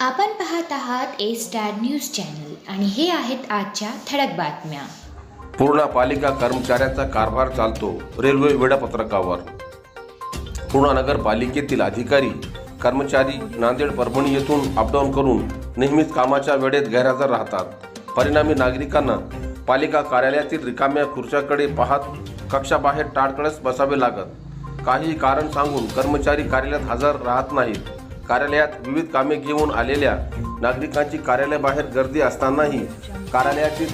आपण पाहत आहात ए स्टार न्यूज चॅनल आणि हे आहेत आजच्या ठळक बातम्या. पूर्णा पालिका कर्मचाऱ्यांचा कारभार चालतो रेल्वे वेळापत्रकावर. पूर्णा नगरपालिकेतील अधिकारी कर्मचारी नांदेड परभणी येथून अपडाऊन करून नेहमीच कामाच्या वेळेत गैरहजर राहतात. परिणामी नागरिकांना पालिका कार्यालयातील रिकाम्या खुर्च्याकडे पाहत कक्षाबाहेर टाळकळस बसावे लागत. काही कारण सांगून कर्मचारी कार्यालयात हजर राहत नाहीत. कार्यालयात विविध कामे घेऊन आलेल्या नागरिकांची कार्यालयाबाहेर गर्दी असतानाही कार्यालयातील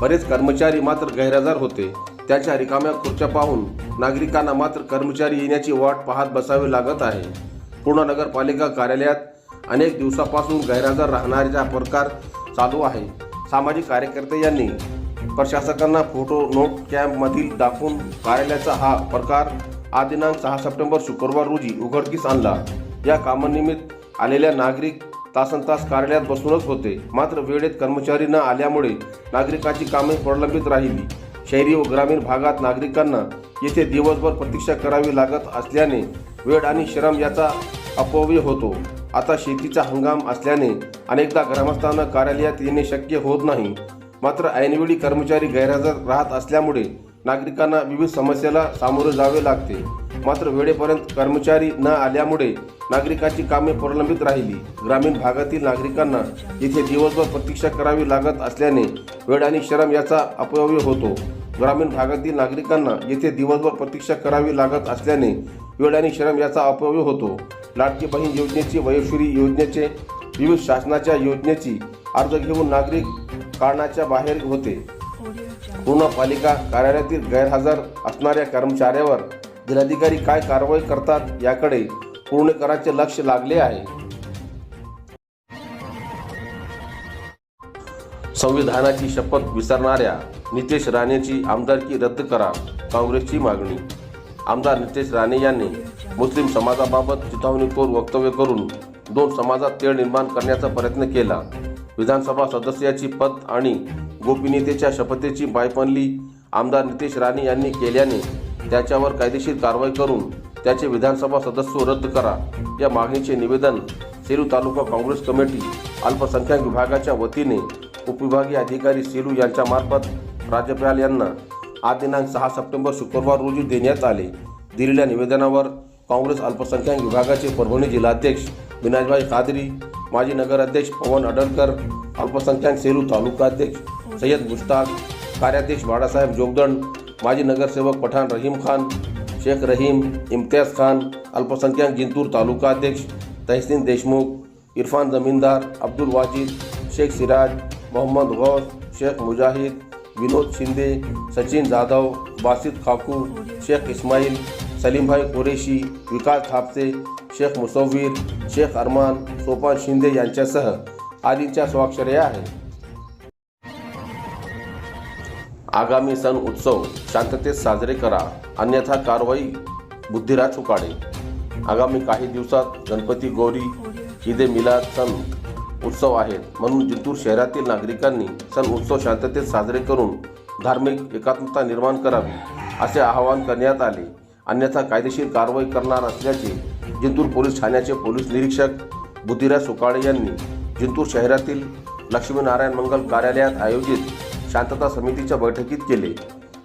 बरेच कर्मचारी मात्र गैरहजर होते. त्यांच्या रिकाम्या खुर्च्या पाहून नागरिकांना मात्र कर्मचारी येण्याची वाट पाहत बसावे लागत आहे. पूर्ण नगरपालिका कार्यालयात अनेक दिवसापासून गैरहजर राहणाऱ्याचा प्रकार चालू आहे. सामाजिक कार्यकर्ते यांनी प्रशासकांना फोटो नोट कॅम्पमधील दाखवून कार्यालयाचा हा प्रकार आदिनांक सहा सप्टेंबर शुक्रवार रोजी उघडकीस आणला. या कामानिमित्त आलेल्या नागरिक तासन तास कार्यालयात बसूनच होते. मात्र वेळेत कर्मचारी न आल्यामुळे नागरिकांची कामे प्रलंबित राहिली. शहरी व ग्रामीण भागात नागरिकांना येथे दिवसभर प्रतीक्षा करावी लागत असल्याने वेळ आणि श्रम याचा अपव्यय होतो. आता शेतीचा हंगाम असल्याने अनेकदा ग्रामस्थांना कार्यालयात येणे शक्य होत नाही. मात्र ऐनवेळी कर्मचारी गैरहजर राहत असल्यामुळे नागरिकांना विविध समस्येला सामोरे जावे लागते. मात्र वेळेपर्यंत कर्मचारी न आल्यामुळे नागरिकांची कामे प्रलंबित राहिली. ग्रामीण भागातील नागरिकांना येथे दिवसभर प्रतीक्षा करावी लागत असल्याने वेळ आणि श्रम याचा अपव्यय होतो. ग्रामीण भागातील नागरिकांना येथे दिवसभर प्रतीक्षा करावी लागत असल्याने वेळ आणि श्रम याचा अपव्यय होतो. लाडकी बहीण योजनेची वयोश्री योजनेचे विविध शासनाच्या योजनेची अर्ज घेऊन नागरिक कारणाच्या बाहेर होते. पूर्ण पालिका कार्यालयातील गैरहजर असणाऱ्या कर्मचाऱ्यावर जिल्हाधिकारी काय कारवाई करतात याकडे पुणेकरांचे लक्ष लागले आहे. संविधानाची शपथ विसरणाऱ्या नितेश राणेची आमदारकी रद्द करा काँग्रेसची मागणी. आमदार नितेश राणे यांनी मुस्लिम समाजाबाबत चिथावणीखोर वक्तव्य करून दोन समाजात तेळ निर्माण करण्याचा प्रयत्न केला. विधानसभा सदस्याची पद आणि गोपनीयतेच्या शपथेची बायपणली आमदार नितेश राणे यांनी केल्याने त्याच्यावर कायदेशीर कारवाई करून त्याचे विधानसभा सदस्य रद्द करा. या मागणीचे निवेदन सेलू तालुका काँग्रेस कमिटी अल्पसंख्याक विभागाच्या वतीने उपविभागीय अधिकारी सेलू यांच्यामार्फत राज्यपाल यांना आज दिनांक सहा सप्टेंबर शुक्रवार रोजी देण्यात आले. दिलेल्या निवेदनावर काँग्रेस अल्पसंख्याक विभागाचे परभणी जिल्हाध्यक्ष विनाजभाई कादरी माजी नगराध्यक्ष पवन अडलकर अल्पसंख्याक सेलू तालुका अध्यक्ष सय्यद मुश्ताक कार्याध्यक्ष बाळासाहेब जोगदंड माजी नगरसेवक पठाण रहीम खान शेख रहीम इम्तियाज खान अल्पसंख्याक जिंतूर तालुका अध्यक्ष तहसीन देशमुख इरफान जमीनदार अब्दुल वाजिद शेख सिराज मोहम्मद गौस शेख मुजाहिद विनोद शिंदे सचिन जाधव बासित खाकू शेख इस्माईल सलीमभाई कुरेशी विकास थापसे शेख मुसव्वीर शेख अरमान सोपान शिंदे यांच्यासह आदींच्या स्वाक्षऱ्या आहेत. आगामी सण उत्सव शांततेत साजरे करा अन्यथा कारवाई बुद्धिराज चुकाडे आगामी काही दिवसात गणपती गौरी ईद ए मिलाद सण उत्सव आहेत. म्हणून जिंतूर शहरातील नागरिकांनी सण उत्सव शांततेत साजरे करून धार्मिक एकात्मता निर्माण करावी असे आवाहन करण्यात आले. अन्यथा कायदेशीर कारवाई करणार असल्याचे जिंतूर पोलीस ठाण्याचे पोलीस निरीक्षक बुद्धिराज सुकाळे यांनी जिंतूर शहरातील लक्ष्मीनारायण मंगल कार्यालयात आयोजित शांतता समितीच्या बैठकीत केले.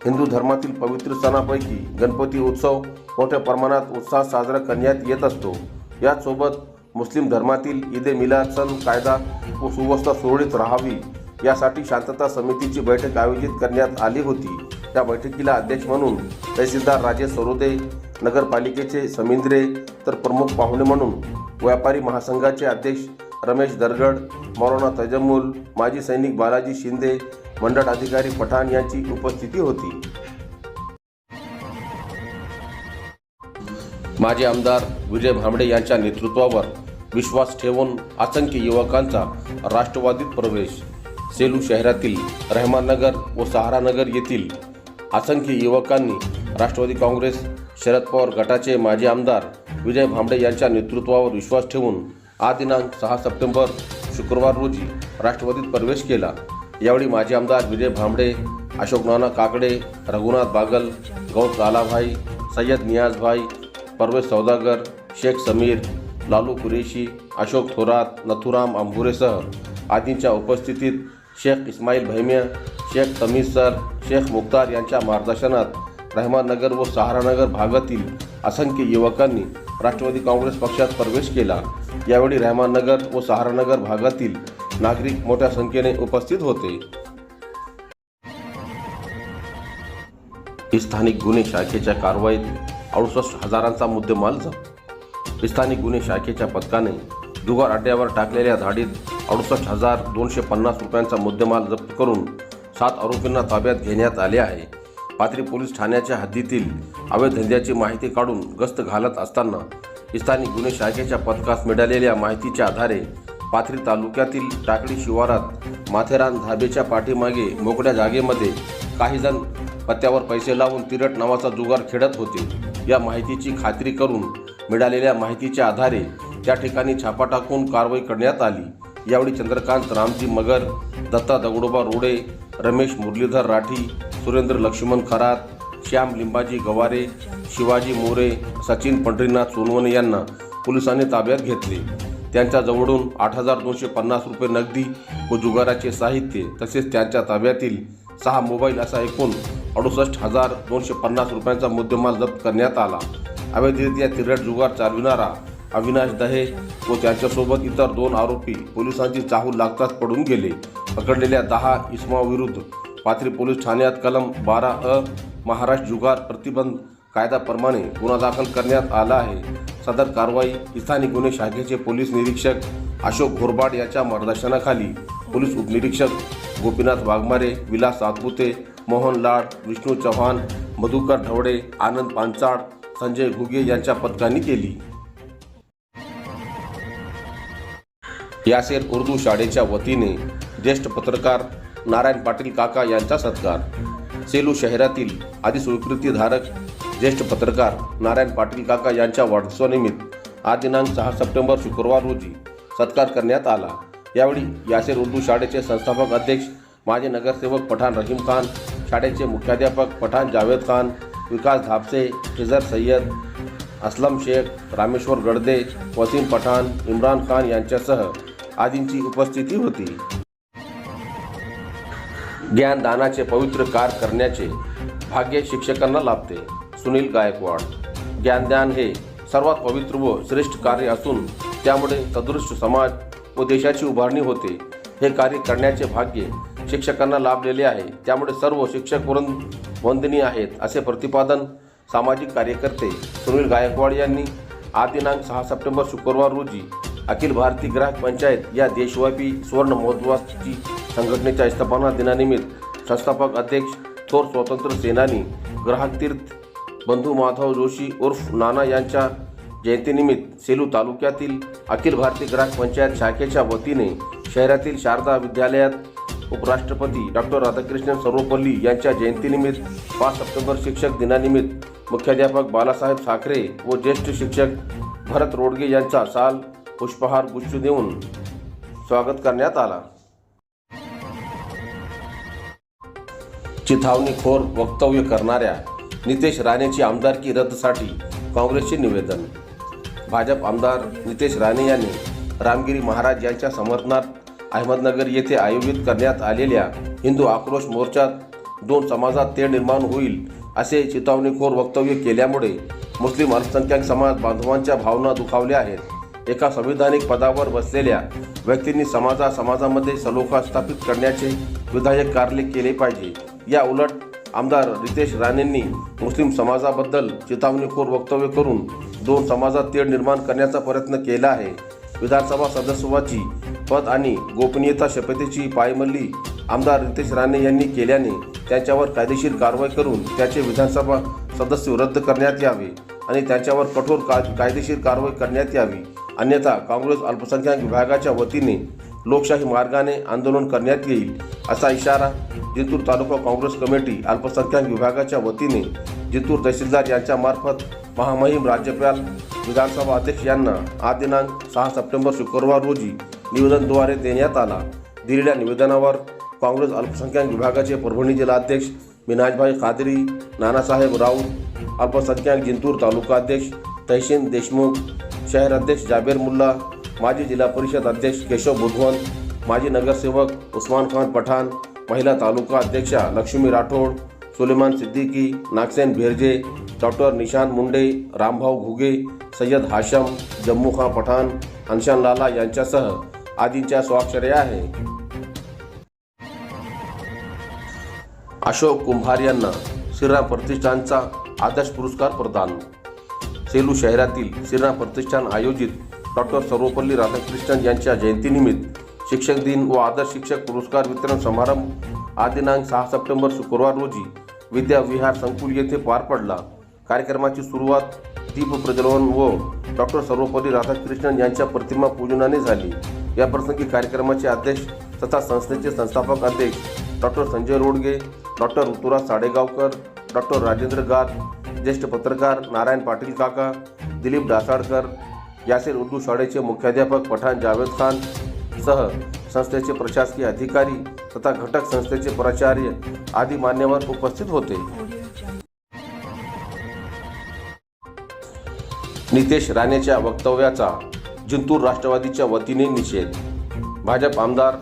हिंदू धर्मातील पवित्र सणापैकी गणपती उत्सव मोठ्या प्रमाणात उत्साहात साजरा करण्यात येत असतो. याचसोबत मुस्लिम धर्मातील ईद ए मिलाद सण कायदा व सुव्यवस्था सुरळीत राहावी यासाठी शांतता समितीची बैठक आयोजित करण्यात आली होती. त्या बैठकीला अध्यक्ष म्हणून तहसीलदार राजेश सरोदे नगरपालिकेचे समिंद्रे तर प्रमुख पाहुणे म्हणून व्यापारी महासंघाचे अध्यक्ष रमेश दरगड मौलाना तजम्मुल माजी सैनिक बालाजी शिंदे मंडळ अधिकारी पठाण यांची उपस्थिती होती. माजी आमदार विजय भांबडे यांच्या नेतृत्वावर विश्वास ठेवून असंख्य युवकांचा राष्ट्रवादीत प्रवेश. सेलू शहरातील रहमाननगर व सहारानगर येथील असंख्य युवकांनी राष्ट्रवादी काँग्रेस शरद पवार गटाचे माजी आमदार विजय भांबडे यांच्या नेतृत्वावर विश्वास ठेवून आ दिनांक सहा सप्टेंबर शुक्रवार रोजी राष्ट्रवादीत प्रवेश केला. यावेळी माजी आमदार विजय भांबडे अशोक नाना काकडे रघुनाथ बागल गौत लालाभाई सय्यद नियाजभाई परवेश सौदागर शेख समीर लालू कुरेशी अशोक थोरात नथुराम अंभुरेसह आदींच्या उपस्थितीत शेख इस्माईल भैम्य शेख तमीज सर शेख मुख्तार यांच्या मार्गदर्शनात रहमाननगर व सहारानगर भागातील असंख्य युवकांनी राष्ट्रवादी काँग्रेस पक्षात प्रवेश केला. यावेळी रहमाननगर व सहारानगर भागातील नागरिक मोठ्या संख्येने उपस्थित होते. स्थानिक गुन्हे शाखेच्या कारवाईत अडुसष्ट हजारांचा मुद्देमाल जप्त. स्थानिक गुन्हे शाखेच्या पथकाने जुगार अड्ड्यावर टाकलेल्या धाडीत अडुसष्ट हजार दोनशे पन्नास रुपयांचा मुद्देमाल जप्त करून सात आरोपींना ताब्यात घेण्यात आले आहे. पाथरी पोलीस ठाण्याच्या हद्दीतील अवैध धंद्याची माहिती काढून गस्त घालत असताना स्थानिक गुन्हे शाखेच्या पथकास मिळालेल्या माहितीच्या आधारे पाथरी तालुक्यातील टाकळी शिवारात माथेरान धाबेच्या पाठीमागे मोकळ्या जागेमध्ये काहीजण पत्त्यावर पैसे लावून तिरट नावाचा जुगार खेळत होते. या माहितीची खात्री करून मिळालेल्या माहितीच्या आधारे त्या ठिकाणी छापा टाकून कारवाई करण्यात आली. यावेळी चंद्रकांत रामजी मगर दत्ता दगडोबा रोडे रमेश मुरलीधर राठी सुरेंद्र लक्ष्मण खरात श्याम लिंबाजी गवारे शिवाजी मोरे सचिन पंढरीनाथ सोनवणे यांना पोलिसांनी ताब्यात घेतले. त्यांच्याजवळून आठ हजार दोनशे पन्नास रुपये नगदी व जुगाराचे साहित्य तसेच त्यांच्या ताब्यातील सहा मोबाईल असा एकूण अडुसष्ट हजार दोनशे पन्नास रुपयांचा मुद्देमाल जप्त करण्यात आला. अवैधरित्या तिरट जुगार चालविणारा अविनाश दहे व त्यांच्यासोबत इतर दोन आरोपी पोलिसांची चाहूल लागताच पडून गेले. पकडलेल्या दहा इसमाविरुद्ध पाथरी पोलीस ठाण्यात कलम बारा अ महाराष्ट्र जुगार प्रतिबंध कायद्याप्रमाणे गुन्हा दाखल करण्यात आला आहे. सदर कारवाई स्थानिक गुन्हे शाखेचे पोलीस निरीक्षक अशोक घोरबाड यांच्या मार्गदर्शनाखाली पोलीस उपनिरीक्षक गोपीनाथ वाघमारे विलास सातपुते मोहन लाड विष्णू चव्हाण मधुकर ढवडे आनंद पांचाळ संजय घुगे यांच्या पथकांनी केली. यासेर उर्दू शाळेच्या वतीने ज्येष्ठ पत्रकार नारायण पाटील काका यांचा सत्कार. सेलू शहरातील आदी स्वीकृतीधारक ज्येष्ठ पत्रकार नारायण पाटील काका यांच्या वाढदिवसानिमित्त आज दिनांक सहा सप्टेंबर शुक्रवार रोजी सत्कार करण्यात आला. यावेळी यासेर उर्दू शाळेचे संस्थापक अध्यक्ष माजी नगरसेवक पठाण रहीम खान शाळेचे मुख्याध्यापक पठाण जावेद खान विकास धापसे हिजर सय्यद असलम शेख रामेश्वर गडदे वसीम पठाण इम्रान खान यांच्यासह आदींची उपस्थिती होती. ज्ञानदानाचे पवित्र कार्य करण्याचे भाग्य शिक्षकांना लाभते. सुनील गायकवाड. ज्ञानदान हे सर्वात पवित्र व श्रेष्ठ कार्य असून त्यामुळे सदृश समाज व देशाची उभारणी होते. हे कार्य करण्याचे भाग्य शिक्षकांना लाभलेले आहे. त्यामुळे सर्व शिक्षक वृंद वंदनीय आहेत असे प्रतिपादन सामाजिक कार्यकर्ते सुनील गायकवाड यांनी आज दिनांक सहा सप्टेंबर शुक्रवार रोजी अखिल भारतीय ग्राहक पंचायत या देशव्यापी सुवर्ण महोत्सवाची संघटनेच्या स्थापना दिनानिमित्त संस्थापक अध्यक्ष थोर स्वतंत्र सेनानी ग्राहक तीर्थ बंधू माधव जोशी उर्फ नाना यांच्या जयंतीनिमित्त सेलू तालुक्यातील अखिल भारतीय ग्राहक पंचायत शाखेच्या वतीने शहरातील शारदा विद्यालयात उपराष्ट्रपती डॉक्टर राधाकृष्णन सर्वपल्ली यांच्या जयंतीनिमित्त पाच सप्टेंबर शिक्षक दिनानिमित्त मुख्याध्यापक बालासाहेब साखरे व ज्येष्ठ शिक्षक भरत रोडगे यांचा साल पुष्पहार गुच्छ देऊन स्वागत करण्यात आला. चिथावणीखोर वक्तव्य करणाऱ्या नितेश राणेची आमदारकी रद्दसाठी काँग्रेसचे निवेदन. भाजप आमदार नितेश राणे यांनी रामगिरी महाराज यांच्या समर्थनात अहमदनगर येथे आयोजित करण्यात आलेल्या हिंदू आक्रोश मोर्चात दोन समाजात तेढ निर्माण होईल असे चितावणीखोर वक्तव्य केल्यामुळे मुस्लिम अल्पसंख्याक समाज बांधवांच्या भावना दुखावल्या आहेत. एका संविधानिक पदावर बसलेल्या व्यक्तींनी समाजा समाजामध्ये सलोखा स्थापित करण्याचे विधायक कार्य केले पाहिजे. या उलट आमदार रितेश राणेंनी मुस्लिम समाजाबद्दल चितावणीखोर वक्तव्य करून दोन समाजात तेढ निर्माण करण्याचा प्रयत्न केला आहे. विधानसभा सदस्यत्वाची पद आणि गोपनीयता शपथेची पायमल्ली आमदार रितेश राणे यांनी केल्याने त्यांच्यावर कायदेशीर कारवाई करून त्याचे विधानसभा सदस्य रद्द करण्यात यावे आणि त्यांच्यावर कठोर का कायदेशीर कारवाई करण्यात यावी. अन्यथा काँग्रेस अल्पसंख्याक विभागाच्या वतीने लोकशाही मार्गाने आंदोलन करण्यात येईल असा इशारा जिंतूर तालुका काँग्रेस कमिटी अल्पसंख्याक विभागाच्या वतीने जिंतूर तहसीलदार यांच्या मार्फत महामहिम राज्यपाल विधानसभा अध्यक्ष यांना आज दिनांक सहा सप्टेंबर शुक्रवार रोजी निवेदनद्वारे देण्यात आला. दिलेल्या निवेदनावर काँग्रेस अल्पसंख्याक विभागाचे परभणी जिल्हाध्यक्ष मिनाजभाई खादरी नानासाहेब राऊत अल्पसंख्याक जिंतूर तालुका अध्यक्ष तहसीन देशमुख शहर अध्यक्ष जाबेर मुल्ला माजी जिल्हा परिषद अध्यक्ष केशव बुधवंत माजी नगरसेवक उस्मान खान पठाण महिला तालुका अध्यक्षा लक्ष्मी राठोड सुलेमान सिद्दीकी नागसेन भेरजे डॉक्टर निशांत मुंडे रामभाऊ घुगे सय्यद हाशम जम्मू खान पठाण अनशान लाला यांच्यासह आदींच्या स्वाक्षऱ्या आहे. अशोक कुंभार यांना श्रीराम प्रतिष्ठानचा आदर्श पुरस्कार प्रदान. सेलू शहरातील श्रीराम प्रतिष्ठान आयोजित डॉक्टर सर्वपल्ली राधाकृष्णन यांच्या जयंतीनिमित्त शिक्षक दिन व आदर्श शिक्षक पुरस्कार वितरण समारंभ. आज दिनांक सहा सप्टेंबर शुक्रवार रोजी विद्या विहार संकुल येथे पार पडला. कार्यक्रमाची सुरुवात दीप प्रज्वलन व डॉक्टर सर्वपल्ली राधाकृष्णन यांच्या प्रतिमा पूजनाने झाली. या प्रसंगी कार्यक्रमाचे अध्यक्ष तथा संस्थेचे संस्थापक अध्यक्ष doctor Sanjay Rodge doctor Rituraj Sadegaonkar doctor Rajendra Gat ज्येष्ठ पत्रकार नारायण पाटील काका दिलीप डासाडकर यासेर उर्दू शाळेचे मुख्याध्यापक पठाण जावेद खान सह संस्थेचे प्रशासकीय अधिकारी तथा घटक संस्थेचे प्राचार्य आदी मान्यवर उपस्थित होते. नितेश राणेच्या वक्तव्याचा जिंतूर राष्ट्रवादीच्या वतीने निषेध. भाजप आमदार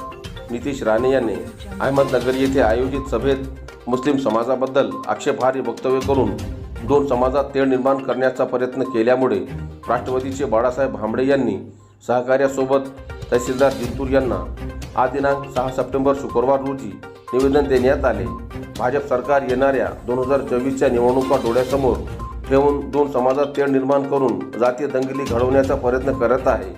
नितेश राणे यांनी अहमदनगर येथे आयोजित सभेत मुस्लिम समाजाबद्दल आक्षेपार्ह वक्तव्य करून दोन समाजात तेढ निर्माण करण्याचा प्रयत्न केल्यामुळे राष्ट्रवादीचे बाळासाहेब भांबडे यांनी सहकार्यासोबत तहसीलदार जिंतूर यांना आज दिनांक सहा सप्टेंबर शुक्रवार रोजी निवेदन देण्यात आले. भाजप सरकार येणाऱ्या दोन हजार चोवीसच्या निवडणुका डोळ्यासमोर ठेवून दोन समाजात तेढ निर्माण करून जातीय दंगली घडवण्याचा प्रयत्न करत आहे.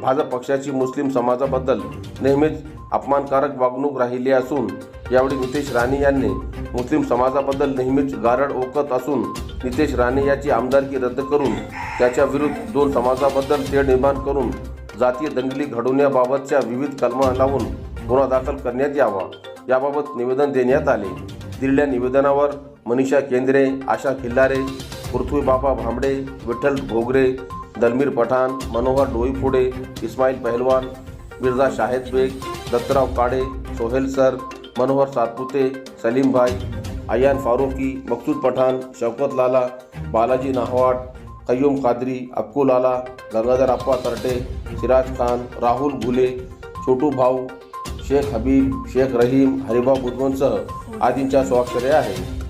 भाजप पक्षाची मुस्लिम समाजाबद्दल नेहमीच अपमानकारक वागणूक राहिली असून यावेळी नितेश राणे यांनी मुस्लिम समाजाबद्दल नेहमीच गारड ओकत असून नितेश राणे याची आमदारकी रद्द करून त्याच्या विरुद्ध दोन समाजाबद्दल तेढ निर्माण करून जातीय दंगली घडवण्याबाबतच्या विविध कलमा लावून गुन्हा दाखल करण्यात यावा. याबाबत निवेदन देण्यात आले. दिलेल्या निवेदनावर मनीषा केंद्रे आशा खिल्लारे पृथ्वी बाबा भांबडे विठ्ठल भोगरे दलमीर पठाण मनोहर डोईफोडे इस्माईल पहलवान मिर्झा शाहेद बेग दत्तराव काडे सोहेल सर मनोहर सातपुते सलीम भाई अयान फारुकी मकसूद पठाण शौकत लाला बालाजी नाहवाट कय्यूम कादरी अक्कू लाला गंगाधर अप्पा तरटे सिराज खान राहुल घुले छोटू भाऊ शेख हबीब शेख रहीम हरिभाऊ बुधवनसह आदींच्या स्वाक्षऱ्या आहेत.